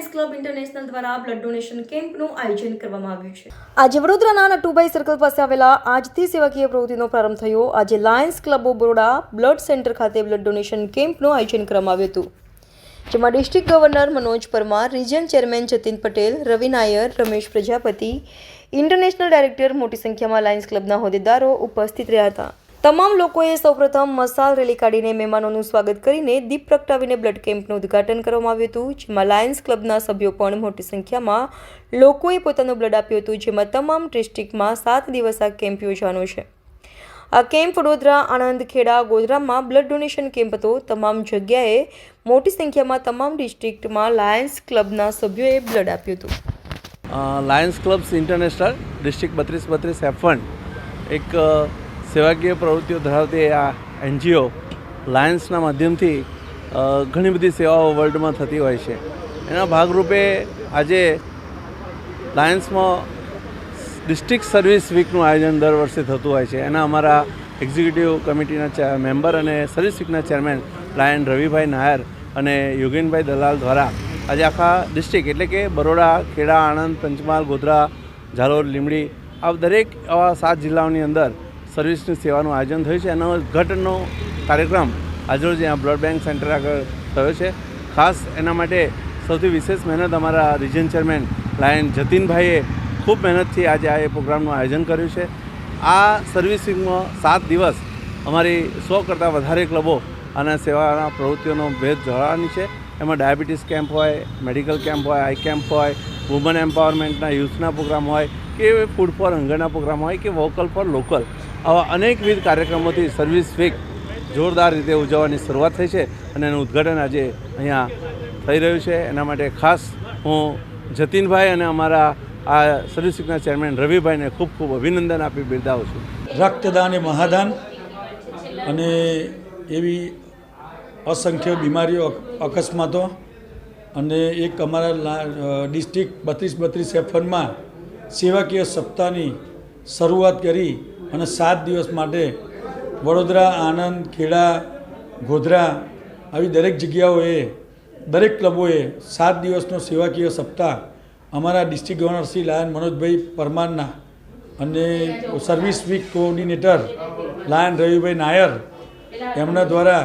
International દ્વારા blood donation કેમ્પનું આયોજન કરવામાં આવ્યું છે. આજે વડોદરાના નટુભાઈ સર્કલ પાસે આવેલા આજથી સેવાકીય પ્રવૃત્તિનો પ્રારંભ થયો. આજે Lions Club of Baroda blood centre ખાતે બ્લડ ડોનેશન કેમ્પનું આયોજન કરવામાં આવ્યું હતું. જેમાં district governor Manoj Parmar region chairman Jatin Patel, Ravi Nair, Ramesh Prajapati, international director મોટી સંખ્યામાં લાયન્સ ક્લબના હોદ્દેદારો ઉપસ્થિત રહ્યા હતા. તમામ લોકોએ સૌપ્રથમ મસાલ રેલી કાઢીને મહેમાનોનું સ્વાગત કરીને દીપ પ્રગટાવીને બ્લડ કેમ્પનું ઉદ્ઘાટન કરવામાં આવ્યું હતું, જેમાં લાયન્સ ક્લબના સભ્યો પણ મોટી સંખ્યામાં લોકોએ પોતાનું બ્લડ આપ્યું હતું, જેમાં તમામ ડિસ્ટ્રિક્ટમાં સાત દિવસ આ કેમ્પ યોજવાનો છે. આ કેમ્પ વડોદરા, આણંદ, ખેડા, ગોધરામાં બ્લડ ડોનેશન કેમ્પ હતો. તમામ જગ્યાએ મોટી સંખ્યામાં તમામ ડિસ્ટ્રિક્ટમાં લાયન્સ ક્લબના સભ્યોએ બ્લડ આપ્યું હતું. લાયન્સ ક્લબ્સ ઇન્ટરનેશનલ ડિસ્ટ્રિક્ટ બત્રીસ બત્રીસ એફ એક સેવાકીય પ્રવૃત્તિઓ ધરાવતી આ એનજીઓ લાયન્સના માધ્યમથી ઘણી બધી સેવાઓ વર્લ્ડમાં થતી હોય છે. એના ભાગરૂપે આજે લાયન્સમાં ડિસ્ટ્રિક્ટ સર્વિસ વીકનું આયોજન દર વર્ષે થતું હોય છે. એના અમારા એક્ઝિક્યુટિવ કમિટીના મેમ્બર અને સર્વિસ વીકના ચેરમેન લાયન રવિભાઈ નાયર અને યોગેનભાઈ દલાલ દ્વારા આજે આખા ડિસ્ટ્રિક્ટ એટલે કે બરોડા, ખેડા, આણંદ, પંચમહાલ, ગોધરા, ઝાલોર લીમડી આ દરેક આવા સાત જિલ્લાઓની અંદર સર્વિસની સેવાનું આયોજન થયું છે. એનો ઉદ્ઘાટનનો કાર્યક્રમ આજરોજ અહીંયા બ્લડ બેંક સેન્ટર આગળ થયો છે. ખાસ એના માટે સૌથી વિશેષ મહેનત અમારા રિજન ચેરમેન લાયન જતીનભાઈએ ખૂબ મહેનતથી આજે આ એ પ્રોગ્રામનું આયોજન કર્યું છે. આ સર્વિસિંગમાં સાત દિવસ અમારી સો કરતાં વધારે ક્લબો અને સેવાના પ્રવૃત્તિઓનો ભેદ જોડવાની છે. એમાં ડાયાબિટીસ કેમ્પ હોય, મેડિકલ કેમ્પ હોય, આઈ કેમ્પ હોય, વુમન એમ્પાવરમેન્ટના યુથના પ્રોગ્રામ હોય કે ફૂડ ફોર હંગરના પ્રોગ્રામ હોય કે વોકલ ફોર લોકલ. આવા અનેકવિધ કાર્યક્રમોથી સર્વિસ વીક જોરદાર રીતે ઉજવવાની શરૂઆત થઈ છે અને એનું ઉદ્ઘાટન આજે અહીંયા થઈ રહ્યું છે. એના માટે ખાસ હું જતીનભાઈ અને અમારા આ સર્વિસ વીકના ચેરમેન રવિભાઈને ખૂબ ખૂબ અભિનંદન આપી બિરદાવું છું. રક્તદાન એ મહાદાન અને એવી અસંખ્ય બીમારીઓ અકસ્માતો અને એક અમારા ડિસ્ટ્રિક્ટ બત્રીસ બત્રીસ એફનમાં સેવાકીય સપ્તાહની શરૂઆત કરી અને સાત દિવસ માટે વડોદરા, આણંદ, ખેડા, ગોધરા આવી દરેક જગ્યાઓએ, દરેક ક્લબોએ સાત દિવસનો સેવાકીય સપ્તાહ અમારા district governor Shri Lion Manojbhai પરમારના અને service week coordinator Lion Ravibhai Nair એમના દ્વારા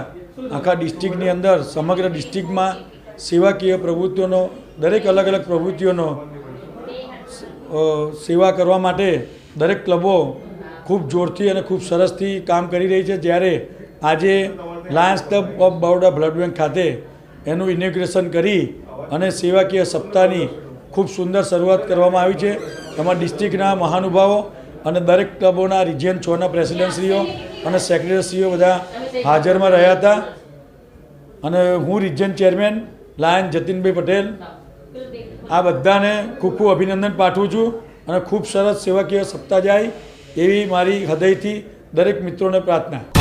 આખા ડિસ્ટ્રિક્ટની અંદર, સમગ્ર ડિસ્ટ્રિક્ટમાં સેવાકીય પ્રવૃત્તિઓનો, દરેક અલગ અલગ પ્રવૃત્તિઓનો સેવા કરવા માટે દરેક ક્લબો ખૂબ જોરથી અને ખૂબ સરસથી કામ કરી રહી છે. જ્યારે આજે Lions Club of Baroda blood bank ખાતે એનું ઇનોગ્રેશન કરી અને સેવાકીય સપ્તાહની ખૂબ સુંદર શરૂઆત કરવામાં આવી છે. એમાં ડિસ્ટ્રિક્ટના મહાનુભાવો અને દરેક ક્લબોના રિજિયન છના પ્રેસિડેન્ટશ્રીઓ અને સેક્રેટરીશ્રીઓ બધા હાજરમાં રહ્યા હતા. અને હું region chairman Lion Jatinbhai Patel આ બધાને ખૂબ ખૂબ અભિનંદન પાઠવું છું. અને ખૂબ સરસ સેવાકીય સપ્તાહ જાય. એવી મારી હૃદયથી દરેક મિત્રોને પ્રાર્થના.